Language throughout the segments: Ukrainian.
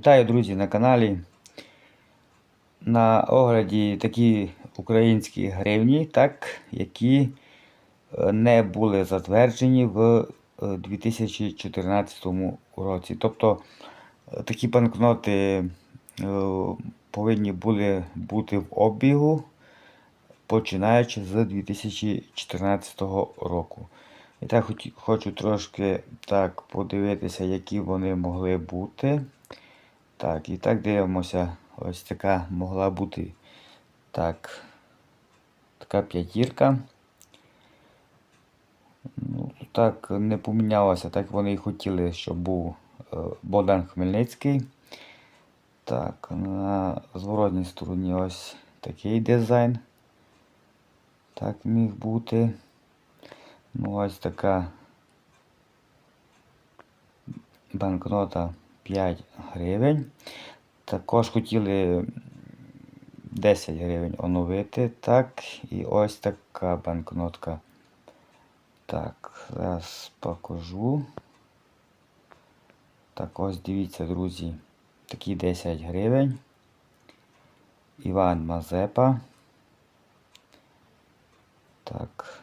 Вітаю, друзі, на каналі. На огляді такі українські гривні, так, які е, не були затверджені в е, 2014 році. Тобто е, такі банкноти е, повинні були бути в обігу, починаючи з 2014 року. І так хочу трошки так подивитися, які вони могли бути. Так, і так дивимося. Ось така могла бути так. Така п'ятірка. Ну, так не помінялося, так вони і хотіли, щоб був е, Богдан Хмельницький. Так, на зворотній стороні ось такий дизайн. Так міг бути. Ну, ось така банкнота 5 гривень. Також хотіли 10 гривень оновити. Так, і ось така банкнотка. Так, зараз покажу. Так, ось дивіться, друзі. Такі 10 гривень. Іван Мазепа. Так.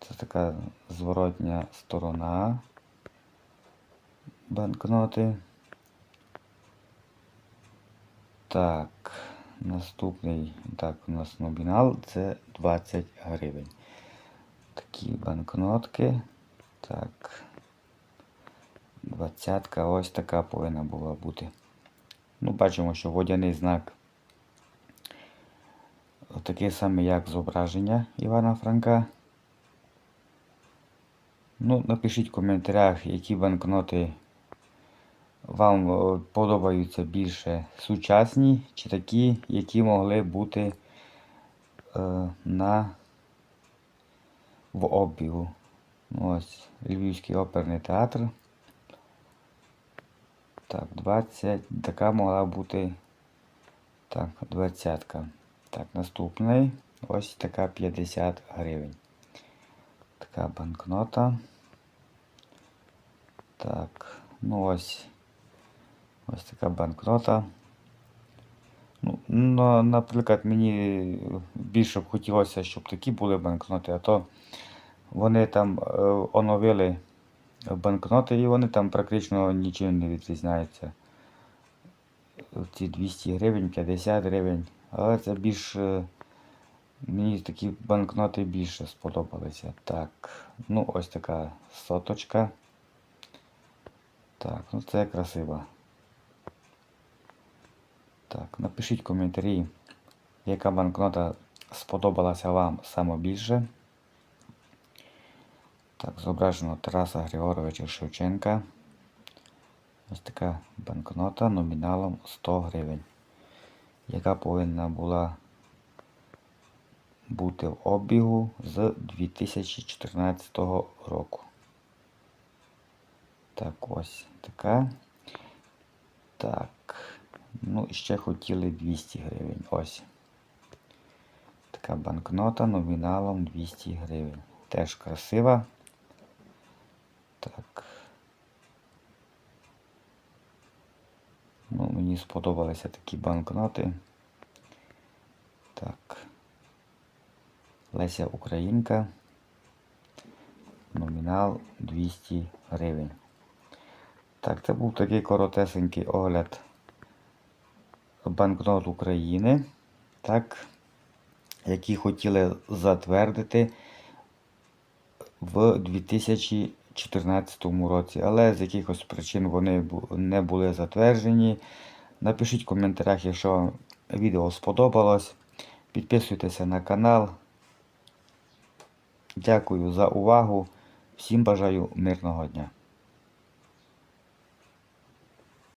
Це така зворотня сторона банкноти. Так, наступний, так, у нас номінал це 20 гривень. Такі банкнотки. Так. Двадцятка ось така повинна була бути. Ну, бачимо, що водяний знак такий самий, як зображення Івана Франка. Ну, напишіть в коментарях, які банкноти вам е, подобаються більше сучасні, чи такі, які могли бути е, на в обігу. Ось Львівський оперний театр. Так, 20. Така могла бути. Так, 20. Так, наступний. Ось така 50 гривень. Така банкнота. Так, ну ось. Ось така банкнота. Ну, наприклад, мені більше б хотілося, щоб такі були банкноти, а то вони там е, оновили банкноти і вони там практично нічим не відрізняються. Ці 200 гривень, 50 гривень. Але це більш. е, Мені такі банкноти більше сподобалися. Так, ну ось така соточка. Так, ну це красиво. Так, напишіть в коментарі, яка банкнота сподобалася вам саме більше. Так, зображено Тараса Григоровича Шевченка. Ось така банкнота номіналом 100 гривень, яка повинна була бути в обігу з 2014 року. Так, ось така. Так. Ну, ще хотіли 200 гривень. Ось. Така банкнота номіналом 200 гривень. Теж красива. Так. Ну, мені сподобалися такі банкноти. Так. Леся Українка. Номінал 200 гривень. Так, це був такий коротесенький огляд банкнот України, так, які хотіли затвердити в 2014 році, але з якихось причин вони не були затверджені. Напишіть в коментарях, якщо відео сподобалось. Підписуйтеся на канал. Дякую за увагу. Всім бажаю мирного дня.